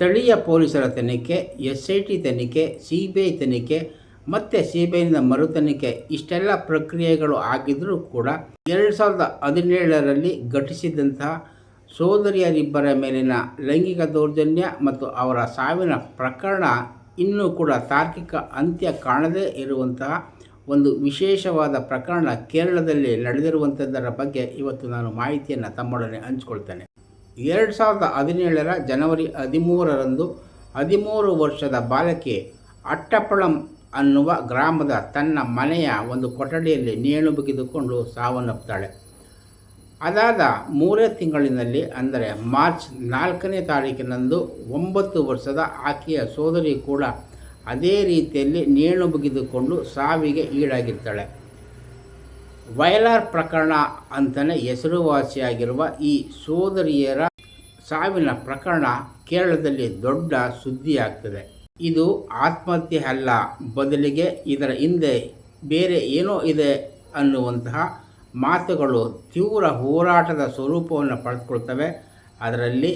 ಸ್ಥಳೀಯ ಪೊಲೀಸರ ತನಿಖೆ ಎಸ್ ಐ ಟಿ ತನಿಖೆ ಸಿ ಬಿ ಐ ತನಿಖೆ ಮತ್ತು ಸಿ ಬಿ ಐನಿಂದ ಮರು ತನಿಖೆ ಇಷ್ಟೆಲ್ಲ ಪ್ರಕ್ರಿಯೆಗಳು ಆಗಿದ್ದರೂ ಕೂಡ ಎರಡು ಸಾವಿರದ ಹದಿನೇಳರಲ್ಲಿ ಘಟಿಸಿದಂತಹ ಸೋದರಿಯರಿಬ್ಬರ ಮೇಲಿನ ಲೈಂಗಿಕ ದೌರ್ಜನ್ಯ ಮತ್ತು ಅವರ ಸಾವಿನ ಪ್ರಕರಣ ಇನ್ನೂ ಕೂಡ ತಾರ್ಕಿಕ ಅಂತ್ಯ ಕಾಣದೇ ಇರುವಂತಹ ಒಂದು ವಿಶೇಷವಾದ ಪ್ರಕರಣ ಕೇರಳದಲ್ಲಿ ನಡೆದಿರುವಂಥದ್ದರ ಬಗ್ಗೆ ಇವತ್ತು ನಾನು ಮಾಹಿತಿಯನ್ನು ತಮ್ಮೊಡನೆ ಹಂಚಿಕೊಳ್ತೇನೆ. ಎರಡು ಸಾವಿರದ ಹದಿನೇಳರ ಜನವರಿ ಹದಿಮೂರರಂದು ಹದಿಮೂರು ವರ್ಷದ ಬಾಲಕಿ ಅಟ್ಟಪ್ಪಳಂ ಅನ್ನುವ ಗ್ರಾಮದ ತನ್ನ ಮನೆಯ ಒಂದು ಕೊಠಡಿಯಲ್ಲಿ ನೇಣು ಬಿಗಿದುಕೊಂಡು ಸಾವನ್ನಪ್ಪುತ್ತಾಳೆ ಅದಾದ ಮೂರೇ ತಿಂಗಳಿನಲ್ಲಿ, ಅಂದರೆ ಮಾರ್ಚ್ ನಾಲ್ಕನೇ ತಾರೀಕಿನಂದು ಒಂಬತ್ತು ವರ್ಷದ ಆಕೆಯ ಸೋದರಿ ಕೂಡ ಅದೇ ರೀತಿಯಲ್ಲಿ ನೇಣು ಬಿಗಿದುಕೊಂಡು ಸಾವಿಗೆ ಈಡಾಗಿರ್ತಾಳೆ. ವಯಲಾರ್ ಪ್ರಕರಣ ಅಂತಲೇ ಹೆಸರುವಾಸಿಯಾಗಿರುವ ಈ ಸೋದರಿಯರ ಸಾವಿನ ಪ್ರಕರಣ ಕೇರಳದಲ್ಲಿ ದೊಡ್ಡ ಸುದ್ದಿಯಾಗ್ತದೆ. ಇದು ಆತ್ಮಹತ್ಯೆ ಅಲ್ಲ, ಬದಲಿಗೆ ಇದರ ಹಿಂದೆ ಬೇರೆ ಏನೋ ಇದೆ ಅನ್ನುವಂತಹ ಮಾತುಗಳು ತೀವ್ರ ಹೋರಾಟದ ಸ್ವರೂಪವನ್ನು ಪಡೆದುಕೊಳ್ತವೆ. ಅದರಲ್ಲಿ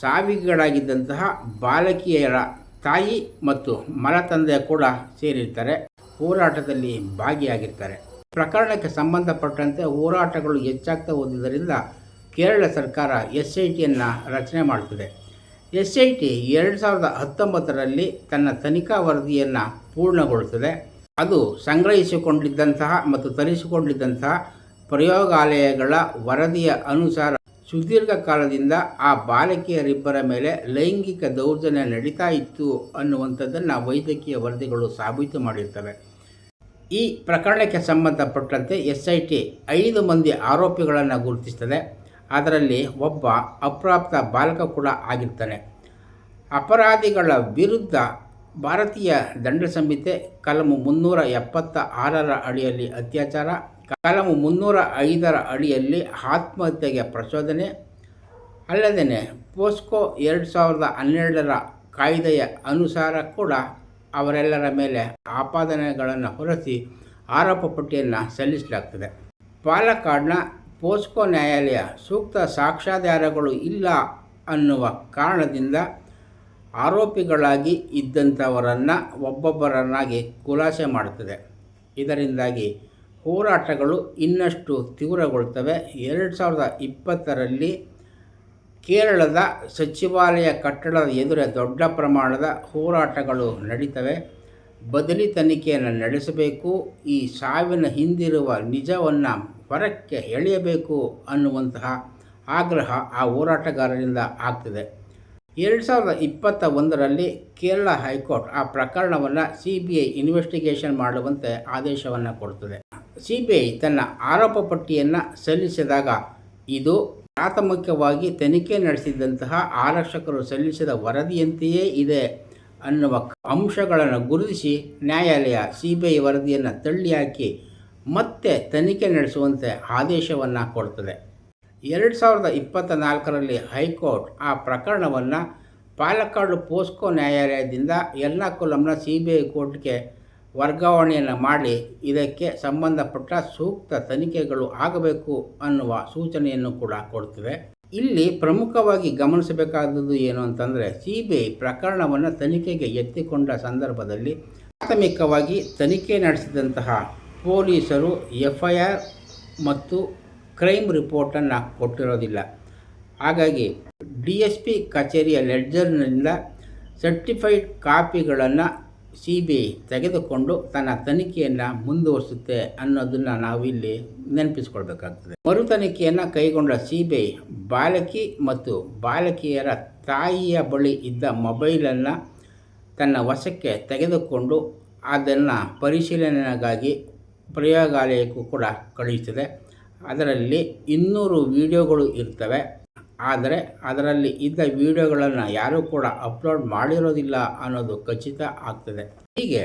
ಸಾವಿಗೀಡಾಗಿದ್ದಂತಹ ಬಾಲಕಿಯರ ತಾಯಿ ಮತ್ತು ಮಲತಂದೆ ಕೂಡ ಸೇರಿರ್ತಾರೆ. ಹೋರಾಟದಲ್ಲಿ ಭಾಗಿಯಾಗಿರ್ತಾರೆ. ಪ್ರಕರಣಕ್ಕೆ ಸಂಬಂಧಪಟ್ಟಂತೆ ಹೋರಾಟಗಳು ಹೆಚ್ಚಾಗ್ತಾ ಹೋದುದರಿಂದ ಕೇರಳ ಸರ್ಕಾರ ಎಸ್ ಐ ಟಿಯನ್ನು ರಚನೆ ಮಾಡುತ್ತದೆ ಎಸ್ ಐ ಟಿ ಎರಡು ಸಾವಿರದ ಹತ್ತೊಂಬತ್ತರಲ್ಲಿ ತನ್ನ ತನಿಖಾ ವರದಿಯನ್ನು ಪೂರ್ಣಗೊಳಿಸಿದೆ. ಅದು ಸಂಗ್ರಹಿಸಿಕೊಂಡಿದ್ದಂತಹ ಮತ್ತು ತರಿಸಿಕೊಂಡಿದ್ದಂತಹ ಪ್ರಯೋಗಾಲಯಗಳ ವರದಿಯ ಅನುಸಾರ ಸುದೀರ್ಘ ಕಾಲದಿಂದ ಆ ಬಾಲಕಿಯರಿಬ್ಬರ ಮೇಲೆ ಲೈಂಗಿಕ ದೌರ್ಜನ್ಯ ನಡೀತಾ ಇತ್ತು ಅನ್ನುವಂಥದ್ದನ್ನು ವೈದ್ಯಕೀಯ ವರದಿಗಳು ಸಾಬೀತು ಮಾಡಿರ್ತವೆ. ಈ ಪ್ರಕರಣಕ್ಕೆ ಸಂಬಂಧಪಟ್ಟಂತೆ ಎಸ್ ಐ ಟಿ ಐದು ಮಂದಿ ಆರೋಪಿಗಳನ್ನು ಗುರುತಿಸ್ತದೆ ಅದರಲ್ಲಿ ಒಬ್ಬ ಅಪ್ರಾಪ್ತ ಬಾಲಕ ಕೂಡ ಆಗಿರ್ತಾನೆ. ಅಪರಾಧಿಗಳ ವಿರುದ್ಧ ಭಾರತೀಯ ದಂಡ ಸಂಹಿತೆ ಕಲಮು ಮುನ್ನೂರ ಎಪ್ಪತ್ತ ಆರರ ಅಡಿಯಲ್ಲಿ ಅತ್ಯಾಚಾರ, ಕಲಮು ಮುನ್ನೂರ ಐದರ ಅಡಿಯಲ್ಲಿ ಆತ್ಮಹತ್ಯೆಗೆ ಪ್ರಚೋದನೆ ಅಲ್ಲದೇ ಪೋಸ್ಕೋ ಎರಡು ಸಾವಿರದ ಹನ್ನೆರಡರ ಕಾಯ್ದೆಯ ಅನುಸಾರ ಕೂಡ ಅವರೆಲ್ಲರ ಮೇಲೆ ಆಪಾದನೆಗಳನ್ನು ಹೊರಸಿ ಆರೋಪ ಪಟ್ಟಿಯನ್ನು ಸಲ್ಲಿಸಲಾಗ್ತದೆ. ಪಾಲಕ್ಕಾಡ್ನ ಪೋಸ್ಕೋ ನ್ಯಾಯಾಲಯ ಸೂಕ್ತ ಸಾಕ್ಷ್ಯಾಧಾರಗಳು ಇಲ್ಲ ಅನ್ನುವ ಕಾರಣದಿಂದ ಆರೋಪಿಗಳಾಗಿ ಇದ್ದಂಥವರನ್ನು ಒಬ್ಬೊಬ್ಬರನ್ನಾಗಿ ಖುಲಾಸೆ ಮಾಡುತ್ತದೆ. ಇದರಿಂದಾಗಿ ಹೋರಾಟಗಳು ಇನ್ನಷ್ಟು ತೀವ್ರಗೊಳ್ತವೆ. ಎರಡು ಸಾವಿರದ ಇಪ್ಪತ್ತರಲ್ಲಿ ಕೇರಳದ ಸಚಿವಾಲಯ ಕಟ್ಟಡದ ಎದುರೇ ದೊಡ್ಡ ಪ್ರಮಾಣದ ಹೋರಾಟಗಳು ನಡೀತವೆ. ಬದಲಿ ತನಿಖೆಯನ್ನು ನಡೆಸಬೇಕು. ಈ ಸಾವಿನ ಹಿಂದಿರುವ ನಿಜವನ್ನು ಹೊರಕ್ಕೆ ಎಳೆಯಬೇಕು ಅನ್ನುವಂತಹ ಆಗ್ರಹ ಆ ಹೋರಾಟಗಾರರಿಂದ ಆಗ್ತಿದೆ. ಎರಡು ಸಾವಿರದ ಇಪ್ಪತ್ತ ಒಂದರಲ್ಲಿ ಕೇರಳ ಹೈಕೋರ್ಟ್ ಆ ಪ್ರಕರಣವನ್ನು ಸಿ ಬಿ ಐ ಇನ್ವೆಸ್ಟಿಗೇಷನ್ ಮಾಡುವಂತೆ ಆದೇಶವನ್ನು ಕೊಡ್ತದೆ. ಸಿ ಬಿ ಐ ತನ್ನ ಆರೋಪ ಪಟ್ಟಿಯನ್ನು ಸಲ್ಲಿಸಿದಾಗ ಇದು ಪ್ರಾಥಮಿಕವಾಗಿ ತನಿಖೆ ನಡೆಸಿದಂತಹ ಆರಕ್ಷಕರು ಸಲ್ಲಿಸಿದ ವರದಿಯಂತೆಯೇ ಇದೆ ಅನ್ನುವ ಅಂಶಗಳನ್ನು ಗುರುತಿಸಿ ನ್ಯಾಯಾಲಯ ಸಿ ಬಿ ಐ ವರದಿಯನ್ನು ತಳ್ಳಿಹಾಕಿ ಮತ್ತೆ ತನಿಖೆ ನಡೆಸುವಂತೆ ಆದೇಶವನ್ನು ಕೊಡ್ತದೆ. ಎರಡು ಸಾವಿರದ ಇಪ್ಪತ್ತ ನಾಲ್ಕರಲ್ಲಿ ಹೈಕೋರ್ಟ್ ಆ ಪ್ರಕರಣವನ್ನು ಪಾಲಕ್ಕಾಡು ಪೋಸ್ಕೋ ನ್ಯಾಯಾಲಯದಿಂದ ಎರ್ನಾಕುಲಂನ ಸಿ ಬಿ ಐ ಕೋರ್ಟ್ಗೆ ವರ್ಗಾವಣೆಯನ್ನು ಮಾಡಿ ಇದಕ್ಕೆ ಸಂಬಂಧಪಟ್ಟ ಸೂಕ್ತ ತನಿಖೆಗಳು ಆಗಬೇಕು ಅನ್ನುವ ಸೂಚನೆಯನ್ನು ಕೂಡ ಕೊಡ್ತದೆ ಇಲ್ಲಿ ಪ್ರಮುಖವಾಗಿ ಗಮನಿಸಬೇಕಾದದ್ದು ಏನು ಅಂತಂದರೆ ಸಿ ಬಿ ಐ ಪ್ರಕರಣವನ್ನು ತನಿಖೆಗೆ ಎತ್ತಿಕೊಂಡ ಸಂದರ್ಭದಲ್ಲಿ ಪ್ರಾಥಮಿಕವಾಗಿ ತನಿಖೆ ನಡೆಸಿದಂತಹ ಪೊಲೀಸರು ಎಫ್ ಐ ಆರ್ ಮತ್ತು ಕ್ರೈಮ್ ರಿಪೋರ್ಟನ್ನು ಕೊಟ್ಟಿರೋದಿಲ್ಲ. ಹಾಗಾಗಿ ಡಿ ಎಸ್ ಪಿ ಕಚೇರಿಯ ಲೆಡ್ಜರ್ನಿಂದ ಸರ್ಟಿಫೈಡ್ ಕಾಪಿಗಳನ್ನು ಸಿ ಬಿ ಐ ತೆಗೆದುಕೊಂಡು ತನ್ನ ತನಿಖೆಯನ್ನು ಮುಂದುವರಿಸುತ್ತೆ ಅನ್ನೋದನ್ನು ನಾವಿಲ್ಲಿ ನೆನಪಿಸ್ಕೊಳ್ಬೇಕಾಗ್ತದೆ. ಮರು ತನಿಖೆಯನ್ನು ಕೈಗೊಂಡ ಸಿ ಬಿ ಐ ಬಾಲಕಿ ಮತ್ತು ಬಾಲಕಿಯರ ತಾಯಿಯ ಬಳಿ ಇದ್ದ ಮೊಬೈಲನ್ನು ತನ್ನ ವಶಕ್ಕೆ ತೆಗೆದುಕೊಂಡು ಅದನ್ನು ಪರಿಶೀಲನೆಗಾಗಿ ಪ್ರಯೋಗಾಲಯಕ್ಕೂ ಕೂಡ ಕಳುಹಿಸಿದೆ. ಅದರಲ್ಲಿ ಇನ್ನೂರು ವಿಡಿಯೋಗಳು ಇರ್ತವೆ. ಆದರೆ ಅದರಲ್ಲಿ ಇದ್ದ ವಿಡಿಯೋಗಳನ್ನು ಯಾರೂ ಕೂಡ ಅಪ್ಲೋಡ್ ಮಾಡಿರೋದಿಲ್ಲ ಅನ್ನೋದು ಖಚಿತ ಆಗ್ತದೆ. ಹೀಗೆ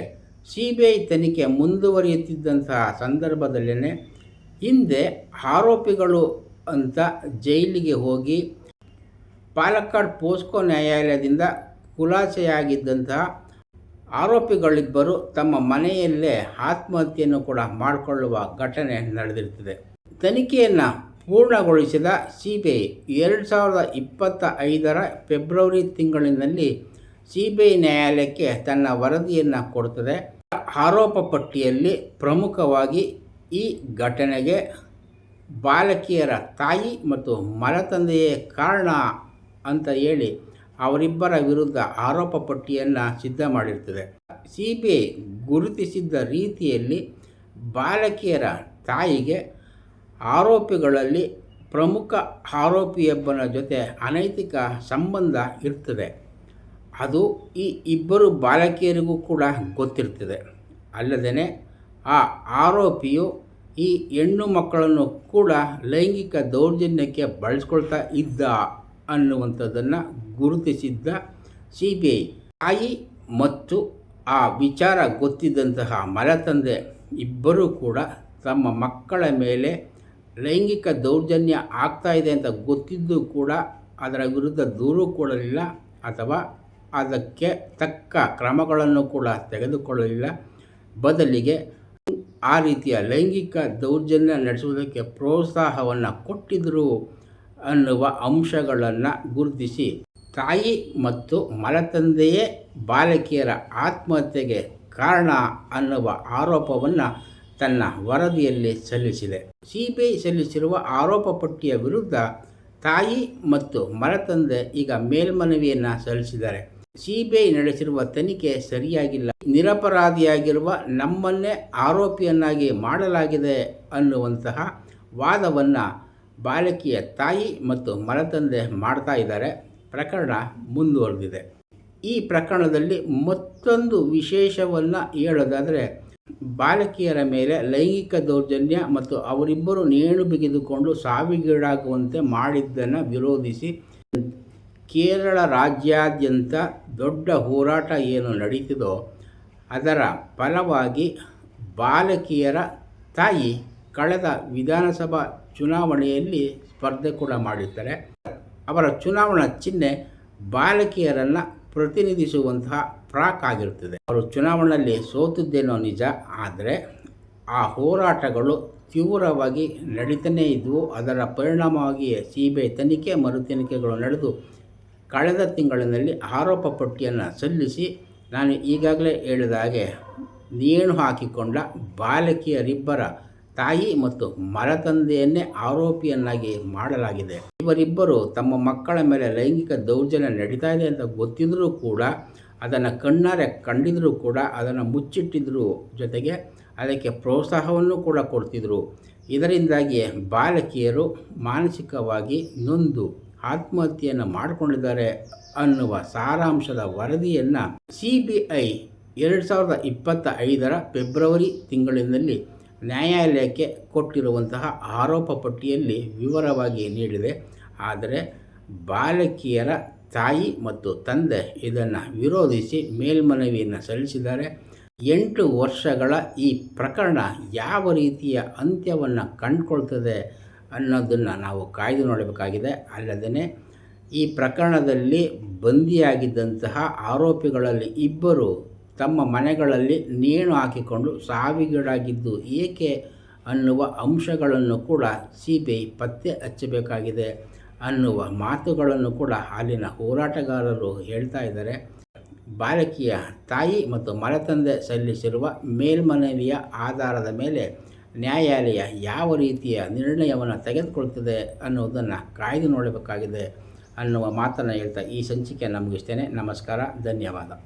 ಸಿ ಬಿ ಐ ತನಿಖೆ ಮುಂದುವರಿಯುತ್ತಿದ್ದಂತಹ ಸಂದರ್ಭದಲ್ಲೇ ಹಿಂದೆ ಆರೋಪಿಗಳು ಅಂತ ಜೈಲಿಗೆ ಹೋಗಿ ಪಾಲಕ್ಕಾಡ್ ಪೋಸ್ಕೋ ನ್ಯಾಯಾಲಯದಿಂದ ಖುಲಾಸೆಯಾಗಿದ್ದಂತಹ ಆರೋಪಿಗಳಿಬ್ಬರು ತಮ್ಮ ಮನೆಯಲ್ಲೇ ಆತ್ಮಹತ್ಯೆಯನ್ನು ಕೂಡ ಮಾಡಿಕೊಳ್ಳುವ ಘಟನೆ ನಡೆದಿರ್ತದೆ ತನಿಖೆಯನ್ನು ಪೂರ್ಣಗೊಳಿಸಿದ ಸಿ ಬಿ ಐ ಎರಡು ಸಾವಿರದ ಇಪ್ಪತ್ತ ಐದರ ಫೆಬ್ರವರಿ ತಿಂಗಳಿನಲ್ಲಿ ಸಿ ಬಿ ಐ ನ್ಯಾಯಾಲಯಕ್ಕೆ ತನ್ನ ವರದಿಯನ್ನು ಕೊಡುತ್ತದೆ ಆರೋಪ ಪಟ್ಟಿಯಲ್ಲಿ ಪ್ರಮುಖವಾಗಿ ಈ ಘಟನೆಗೆ ಬಾಲಕಿಯರ ತಾಯಿ ಮತ್ತು ಮಲತಂದೆಯೇ ಕಾರಣ ಅಂತ ಹೇಳಿ ಅವರಿಬ್ಬರ ವಿರುದ್ಧ ಆರೋಪ ಪಟ್ಟಿಯನ್ನು ಸಿದ್ಧ ಮಾಡಿರ್ತದೆ. ಸಿ ಬಿ ಐ ಗುರುತಿಸಿದ್ದ ರೀತಿಯಲ್ಲಿ ಬಾಲಕಿಯರ ತಾಯಿಗೆ ಆರೋಪಿಗಳಲ್ಲಿ ಪ್ರಮುಖ ಆರೋಪಿಯೊಬ್ಬನ ಜೊತೆ ಅನೈತಿಕ ಸಂಬಂಧ ಇರ್ತದೆ. ಅದು ಈ ಇಬ್ಬರು ಬಾಲಕಿಯರಿಗೂ ಕೂಡ ಗೊತ್ತಿರ್ತದೆ. ಅಲ್ಲದೇ ಆ ಆರೋಪಿಯು ಈ ಹೆಣ್ಣು ಮಕ್ಕಳನ್ನು ಕೂಡ ಲೈಂಗಿಕ ದೌರ್ಜನ್ಯಕ್ಕೆ ಬಳಸ್ಕೊಳ್ತಾ ಇದ್ದ ಅನ್ನುವಂಥದ್ದನ್ನು ಗುರುತಿಸಿದ್ದ ಸಿ ಬಿ ಐ. ತಾಯಿ ಮತ್ತು ಆ ವಿಚಾರ ಗೊತ್ತಿದ್ದಂತಹ ಮಲತಂದೆ ಇಬ್ಬರೂ ಕೂಡ ತಮ್ಮ ಮಕ್ಕಳ ಮೇಲೆ ಲೈಂಗಿಕ ದೌರ್ಜನ್ಯ ಆಗ್ತಾ ಇದೆ ಅಂತ ಗೊತ್ತಿದ್ದು ಕೂಡ ಅದರ ವಿರುದ್ಧ ದೂರು ಕೊಡಲಿಲ್ಲ ಅಥವಾ ಅದಕ್ಕೆ ತಕ್ಕ ಕ್ರಮಗಳನ್ನು ಕೂಡ ತೆಗೆದುಕೊಳ್ಳಲಿಲ್ಲ. ಬದಲಿಗೆ ಆ ರೀತಿಯ ಲೈಂಗಿಕ ದೌರ್ಜನ್ಯ ನಡೆಸುವುದಕ್ಕೆ ಪ್ರೋತ್ಸಾಹವನ್ನು ಕೊಟ್ಟಿದ್ದರು ಅನ್ನುವ ಅಂಶಗಳನ್ನು ಗುರುತಿಸಿ ತಾಯಿ ಮತ್ತು ಮಲತಂದೆಯೇ ಬಾಲಕಿಯರ ಆತ್ಮಹತ್ಯೆಗೆ ಕಾರಣ ಅನ್ನುವ ಆರೋಪವನ್ನು ತನ್ನ ವರದಿಯಲ್ಲಿ ಸಲ್ಲಿಸಿದೆ. ಸಿಬಿಐ ಸಲ್ಲಿಸಿರುವ ಆರೋಪ ಪಟ್ಟಿಯ ವಿರುದ್ಧ ತಾಯಿ ಮತ್ತು ಮರತಂದೆ ಈಗ ಮೇಲ್ಮನವಿಯನ್ನು ಸಲ್ಲಿಸಿದ್ದಾರೆ. ಸಿಬಿಐ ನಡೆಸಿರುವ ತನಿಖೆ ಸರಿಯಾಗಿಲ್ಲ. ನಿರಪರಾಧಿಯಾಗಿರುವ ನಮ್ಮನ್ನೇ ಆರೋಪಿಯನ್ನಾಗಿ ಮಾಡಲಾಗಿದೆ ಅನ್ನುವಂತಹ ವಾದವನ್ನು ಬಾಲಕಿಯ ತಾಯಿ ಮತ್ತು ಮರತಂದೆ ಮಾಡ್ತಾ ಇದ್ದಾರೆ. ಪ್ರಕರಣ ಮುಂದುವರೆದಿದೆ. ಈ ಪ್ರಕರಣದಲ್ಲಿ ಮತ್ತೊಂದು ವಿಶೇಷವನ್ನು ಹೇಳೋದಾದರೆ ಬಾಲಕಿಯರ ಮೇಲೆ ಲೈಂಗಿಕ ದೌರ್ಜನ್ಯ ಮತ್ತು ಅವರಿಬ್ಬರು ನೇಣು ಬಿಗಿದುಕೊಂಡು ಸಾವಿಗೀಡಾಗುವಂತೆ ಮಾಡಿದ್ದನ್ನು ವಿರೋಧಿಸಿ ಕೇರಳ ರಾಜ್ಯಾದ್ಯಂತ ದೊಡ್ಡ ಹೋರಾಟ ಏನು ನಡೀತಿದೋ ಅದರ ಫಲವಾಗಿ ಬಾಲಕಿಯರ ತಾಯಿ ಕಳೆದ ವಿಧಾನಸಭಾ ಚುನಾವಣೆಯಲ್ಲಿ ಸ್ಪರ್ಧೆ ಕೂಡ ಮಾಡಿರ್ತಾರೆ ಅವರ ಚುನಾವಣಾ ಚಿಹ್ನೆ ಬಾಲಕಿಯರನ್ನು ಪ್ರತಿನಿಧಿಸುವಂತಹ ಫ್ರಾಕ್ ಆಗಿರುತ್ತದೆ. ಅವರು ಚುನಾವಣೆಯಲ್ಲಿ ಸೋತಿದ್ದೇನೋ ನಿಜ, ಆದರೆ ಆ ಹೋರಾಟಗಳು ತೀವ್ರವಾಗಿ ನಡೀತಾನೇ ಇದ್ದವು ಅದರ ಪರಿಣಾಮವಾಗಿಯೇ ಸಿ ಬಿ ಐ ತನಿಖೆ ಮರು ತನಿಖೆಗಳು ನಡೆದು ಕಳೆದ ತಿಂಗಳಿನಲ್ಲಿ ಆರೋಪ ಪಟ್ಟಿಯನ್ನು ಸಲ್ಲಿಸಿ, ನಾನು ಈಗಾಗಲೇ ಹೇಳಿದ ಹಾಗೆ ನೇಣು ಹಾಕಿಕೊಂಡ ಬಾಲಕಿಯರಿಬ್ಬರ ತಾಯಿ ಮತ್ತು ಮರತಂದೆಯನ್ನೇ ಆರೋಪಿಯನ್ನಾಗಿ ಮಾಡಲಾಗಿದೆ. ಇವರಿಬ್ಬರು ತಮ್ಮ ಮಕ್ಕಳ ಮೇಲೆ ಲೈಂಗಿಕ ದೌರ್ಜನ್ಯ ನಡೀತಾ ಇದೆ ಅಂತ ಗೊತ್ತಿದ್ದರೂ ಕೂಡ ಅದನ್ನು ಕಣ್ಣಾರೆ ಕಂಡಿದ್ರೂ ಕೂಡ ಅದನ್ನು ಮುಚ್ಚಿಟ್ಟಿದ್ರು ಜೊತೆಗೆ ಅದಕ್ಕೆ ಪ್ರೋತ್ಸಾಹವನ್ನು ಕೂಡ ಕೊಡ್ತಿದ್ರು. ಇದರಿಂದಾಗಿ ಬಾಲಕಿಯರು ಮಾನಸಿಕವಾಗಿ ನೊಂದು ಆತ್ಮಹತ್ಯೆಯನ್ನು ಮಾಡಿಕೊಂಡಿದ್ದಾರೆ ಅನ್ನುವ ಸಾರಾಂಶದ ವರದಿಯನ್ನು ಸಿ ಬಿ ಐ ಎರಡು ಸಾವಿರದ ಇಪ್ಪತ್ತ ಐದರ ಫೆಬ್ರವರಿ ತಿಂಗಳಿನಲ್ಲಿ ನ್ಯಾಯಾಲಯಕ್ಕೆ ಕೊಟ್ಟಿರುವಂತಹ ಆರೋಪ ಪಟ್ಟಿಯಲ್ಲಿ ವಿವರವಾಗಿ ನೀಡಿದೆ. ಆದರೆ ಬಾಲಕಿಯರ ತಾಯಿ ಮತ್ತು ತಂದೆ ಇದನ್ನು ವಿರೋಧಿಸಿ ಮೇಲ್ಮನವಿಯನ್ನು ಸಲ್ಲಿಸಿದ್ದಾರೆ. ಎಂಟು ವರ್ಷಗಳ ಈ ಪ್ರಕರಣ ಯಾವ ರೀತಿಯ ಅಂತ್ಯವನ್ನು ಕಂಡುಕೊಳ್ತದೆ ಅನ್ನೋದನ್ನು ನಾವು ಕಾಯ್ದು ನೋಡಬೇಕಾಗಿದೆ. ಅಲ್ಲದೇ ಈ ಪ್ರಕರಣದಲ್ಲಿ ಬಂದಿಯಾಗಿದ್ದಂತಹ ಆರೋಪಿಗಳಲ್ಲಿ ಇಬ್ಬರು ತಮ್ಮ ಮನೆಗಳಲ್ಲಿ ನೇಣು ಹಾಕಿಕೊಂಡು ಸಾವಿಗೀಡಾಗಿದ್ದು ಏಕೆ ಅನ್ನುವ ಅಂಶಗಳನ್ನು ಕೂಡ ಸಿ ಬಿ ಐ ಪತ್ತೆ ಹಚ್ಚಬೇಕಾಗಿದೆ. ಅನ್ನುವ ಮಾತುಗಳನ್ನು ಕೂಡ ಅಲ್ಲಿನ ಹೋರಾಟಗಾರರು ಹೇಳ್ತಾ ಇದ್ದಾರೆ. ಬಾಲಕಿಯ ತಾಯಿ ಮತ್ತು ಮರತಂದೆ ಸಲ್ಲಿಸಿರುವ ಮೇಲ್ಮನವಿಯ ಆಧಾರದ ಮೇಲೆ ನ್ಯಾಯಾಲಯ ಯಾವ ರೀತಿಯ ನಿರ್ಣಯವನ್ನು ತೆಗೆದುಕೊಳ್ತದೆ ಅನ್ನುವುದನ್ನು ಕಾಯ್ದು ನೋಡಬೇಕಾಗಿದೆ ಅನ್ನುವ ಮಾತನ್ನು ಹೇಳ್ತಾ ಈ ಸಂಚಿಕೆ ನಮಗಿಸ್ತೇನೆ ನಮಸ್ಕಾರ. ಧನ್ಯವಾದ.